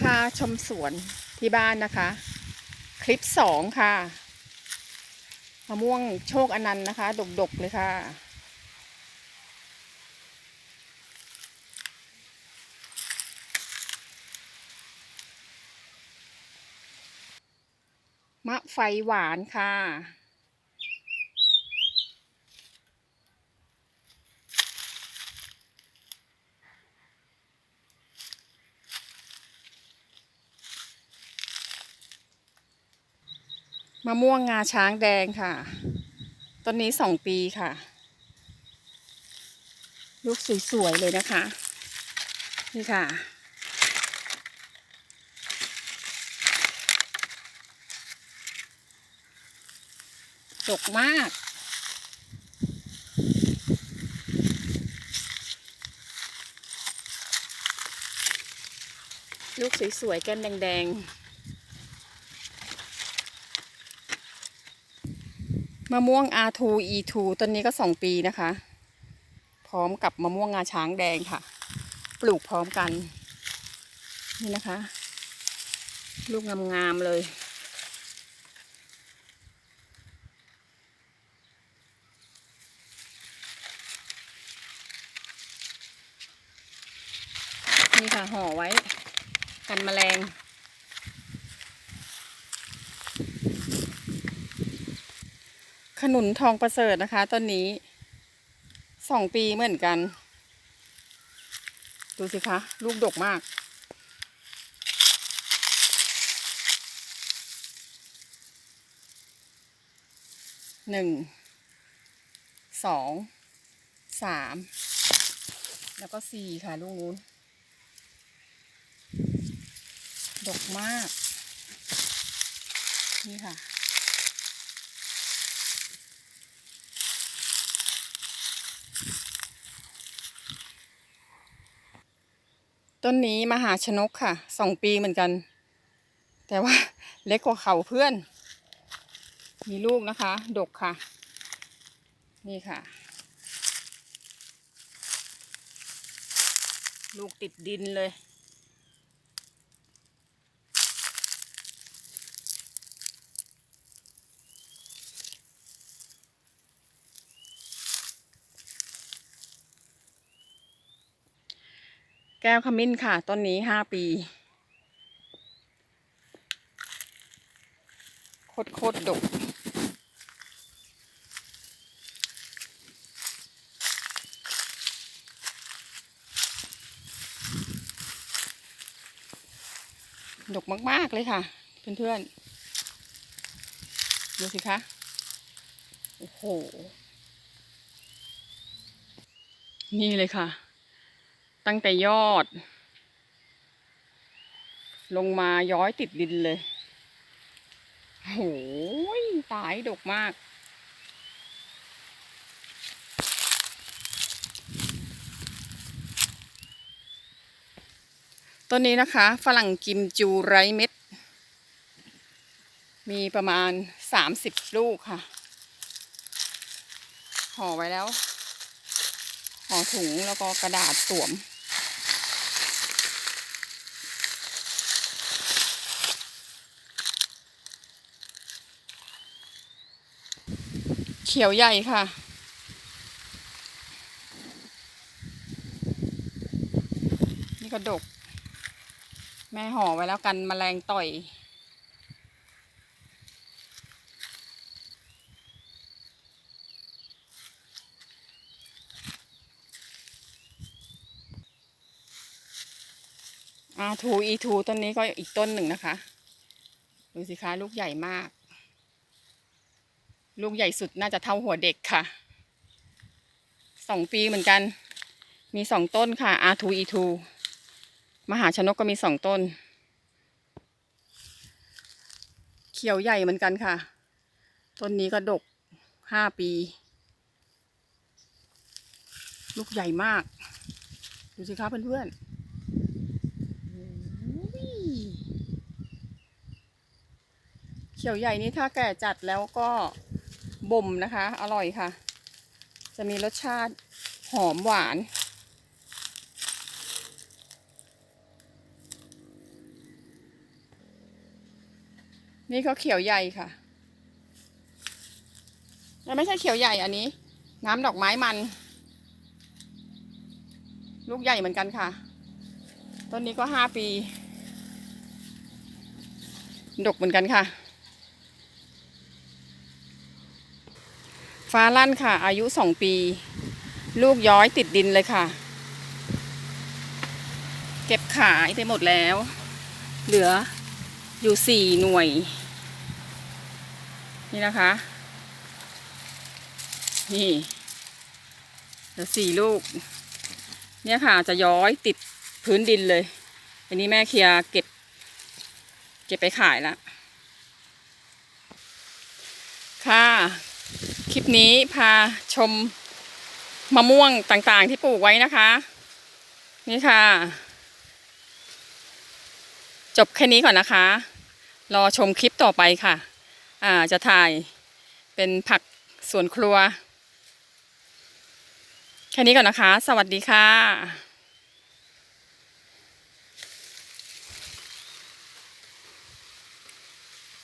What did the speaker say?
พาชมสวนที่บ้านนะคะ คลิปสองค่ะมะม่วงโชคอนันต์นะคะ ดกๆเลยค่ะ มะไฟหวานค่ะ มะม่วงงาช้างแดงค่ะ ต้นนี้สองปีค่ะ ลูกสวยๆเลยนะคะ นี่ค่ะ ดกมากลูกสวยๆแก้มแดงๆ มะม่วง R2 E2 ต้นนี้ก็สองปีนะคะ พร้อมกับมะม่วงงาช้างแดงค่ะ ปลูกพร้อมกัน นี่นะคะ ลูกงามๆเลยนี่ค่ะห่อไว้ กันแมลง ขนุนทองประเสริฐนะคะต้นนี้สองปีเหมือนกัน ดูสิคะ ลูกดกมาก หนึ่ง สอง สาม แล้วก็สี่ค่ะลูกนู้น ดกมาก นี่ค่ะ ต้นนี้มหาชนกค่ะสองปีเหมือนกัน แต่ว่าเล็กกว่าเขาเพื่อน มีลูกนะคะ ดกค่ะ นี่ค่ะ ลูกติดดินเลย ก้วขมิ้นค่ะ ต้นนี้ห้าปี โคตรโคตรดก ดกมาก ๆ เลยค่ะ เพื่อน ๆ ดูสิคะ โอ้โห นี่เลยค่ะ ตั้งแต่ยอด ลงมาย้อยติดดินเลยโอ้โหตายดกมาก ต้นนี้นะคะ ฝรั่งกิมจูไรเม็ด มีประมาณสามสิบลูกค่ะ ห่อไว้แล้ว ห่อถุงแล้วก็กระดาษสวม ขียวใหญ่ค่ะ นี่ก็ดก แม่ห่อไว้แล้วกันแมลงต่อยอาทูอีทูต้นนี้ก็อีกต้นหนึ่งนะคะ ดูสิคะลูกใหญ่มาก ลูกใหญ่สุดน่าจะเท่าหัวเด็กค่ะสองปีเหมือนกัน มีสองต้นค่ะ R2 E2 มหาชนกก็มีสองต้น เขียวใหญ่เหมือนกันค่ะ ต้นนี้ก็ดกห้าปี ลูกใหญ่มาก ดูสิคะเพื่อนๆเขียวใหญ่นี้ถ้าแก่จัดแล้วก็ บ่มนะคะ อร่อยค่ะ จะมีรสชาติหอมหวาน นี่ก็เขียวใหญ่ค่ะแต่ไม่ใช่เขียวใหญ่อันนี้ น้ำดอกไม้มัน ลูกใหญ่เหมือนกันค่ะ ต้นนี้ก็ห้าปี ดกเหมือนกันค่ะ ฟ้าลั่นค่ะ อายุสองปี ลูกย้อยติดดินเลยค่ะ เก็บขายไปหมดแล้ว เหลืออยู่สี่หน่วย นี่นะคะ นี่เหลือสี่ลูก เนี่ยค่ะจะย้อยติดพื้นดินเลย อันนี้แม่เคลียเก็บ เก็บไปขายแล้วค่ะ ลิปนี้พาชมมะม่วงต่างๆที่ปลูกไว้นะคะ นี่ค่ะ จบแค่นี้ก่อนนะคะ รอชมคลิปต่อไปค่ะ อ่าจะถ่ายเป็นผักสวนครัว แค่นี้ก่อนนะคะ สวัสดีค่ะ